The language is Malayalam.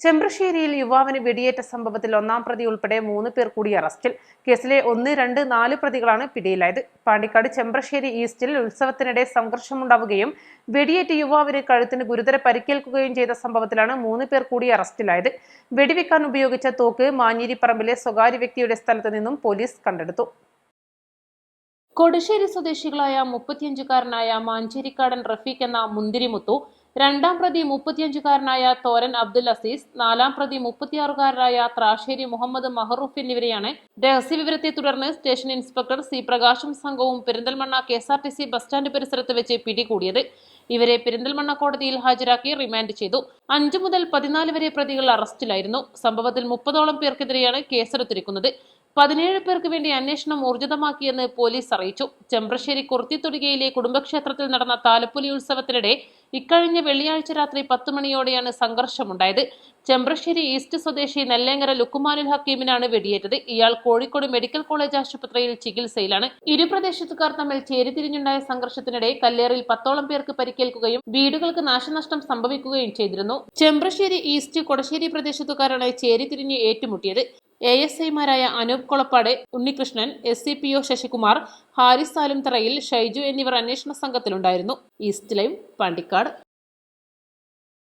ചെമ്പ്രശ്ശേരിയിൽ യുവാവിന് വെടിയേറ്റ സംഭവത്തിൽ ഒന്നാം പ്രതി ഉൾപ്പെടെ മൂന്ന് പേർ കൂടി അറസ്റ്റിൽ. കേസിലെ ഒന്ന് രണ്ട് നാല് പ്രതികളാണ് പിടിയിലായത്. പാണ്ടിക്കാട് ചെമ്പ്രശ്ശേരി ഈസ്റ്റിൽ ഉത്സവത്തിനിടെ സംഘർഷമുണ്ടാവുകയും വെടിയേറ്റ് യുവാവിന് കഴുത്തിന് ഗുരുതര പരിക്കേൽക്കുകയും ചെയ്ത സംഭവത്തിലാണ് മൂന്ന് പേർ കൂടി അറസ്റ്റിലായത്. വെടിവെക്കാൻ ഉപയോഗിച്ച തോക്ക് മാഞ്ഞേരിപ്പറമ്പിലെ സ്വകാര്യ വ്യക്തിയുടെ സ്ഥലത്ത് നിന്നും പോലീസ് കണ്ടെടുത്തു. കൊടുശ്ശേരി സ്വദേശികളായ മുപ്പത്തിയഞ്ചുകാരനായ മാഞ്ചേരിക്കാടൻ റഫീഖ് എന്ന മുന്തിരിമുത്തു രണ്ടാം പ്രതി മുപ്പത്തിയഞ്ചുകാരനായ തോരൻ അബ്ദുൽ അസീസ് നാലാം പ്രതി മുപ്പത്തിയാറുകാരനായ ത്രാശ്ശേരി മുഹമ്മദ് മഹറൂഫ് എന്നിവരെയാണ് രഹസ്യവിവരത്തെ തുടർന്ന് സ്റ്റേഷൻ ഇൻസ്പെക്ടർ സി പ്രകാശും സംഘവും Perinthalmanna K S R T C bus stand പരിസരത്ത് വെച്ച് പിടികൂടിയത്. ഇവരെ പെരിന്തൽമണ്ണ കോടതിയിൽ ഹാജരാക്കി റിമാൻഡ് ചെയ്തു. അഞ്ചു മുതൽ പതിനാല് വരെ പ്രതികൾ അറസ്റ്റിലായിരുന്നു. സംഭവത്തിൽ മുപ്പതോളം പേർക്കെതിരെയാണ് കേസെടുത്തിരിക്കുന്നത്. പതിനേഴ് പേർക്ക് വേണ്ടി അന്വേഷണം ഊർജിതമാക്കിയെന്ന് പോലീസ് അറിയിച്ചു. ചെമ്പ്രശ്ശേരി കുർത്തിത്തൊടികയിലെ കുടുംബക്ഷേത്രത്തിൽ നടന്ന താലപ്പൊലി ഉത്സവത്തിനിടെ ഇക്കഴിഞ്ഞ വെള്ളിയാഴ്ച രാത്രി പത്ത് മണിയോടെയാണ് സംഘർഷമുണ്ടായത്. ചെമ്പ്രശ്ശേരി ഈസ്റ്റ് സ്വദേശി നെല്ലേങ്ങര ലുക്കുമാനുൽ ഹക്കീമിനാണ് വെടിയേറ്റത്. ഇയാൾ കോഴിക്കോട് മെഡിക്കൽ കോളേജ് ആശുപത്രിയിൽ ചികിത്സയിലാണ്. ഇരു പ്രദേശത്തുകാർ തമ്മിൽ ചേരിതിരിഞ്ഞുണ്ടായ സംഘർഷത്തിനിടെ കല്ലേറിൽ പത്തോളം പേർക്ക് പരിക്കേൽക്കുകയും വീടുകൾക്ക് നാശനഷ്ടം സംഭവിക്കുകയും ചെയ്തിരുന്നു. ചെമ്പ്രശ്ശേരി ഈസ്റ്റ് കൊടശ്ശേരി പ്രദേശത്തുകാരാണ് ചേരിതിരിഞ്ഞ് ഏറ്റുമുട്ടിയത്. എ എസ് ഐമാരായ Anoop Kolappad Unnikrishnan S C P O Sasikumar Haris Salumtharayil Shaiju എന്നിവർ അന്വേഷണ സംഘത്തിലുണ്ടായിരുന്നു. East live Pandikkad.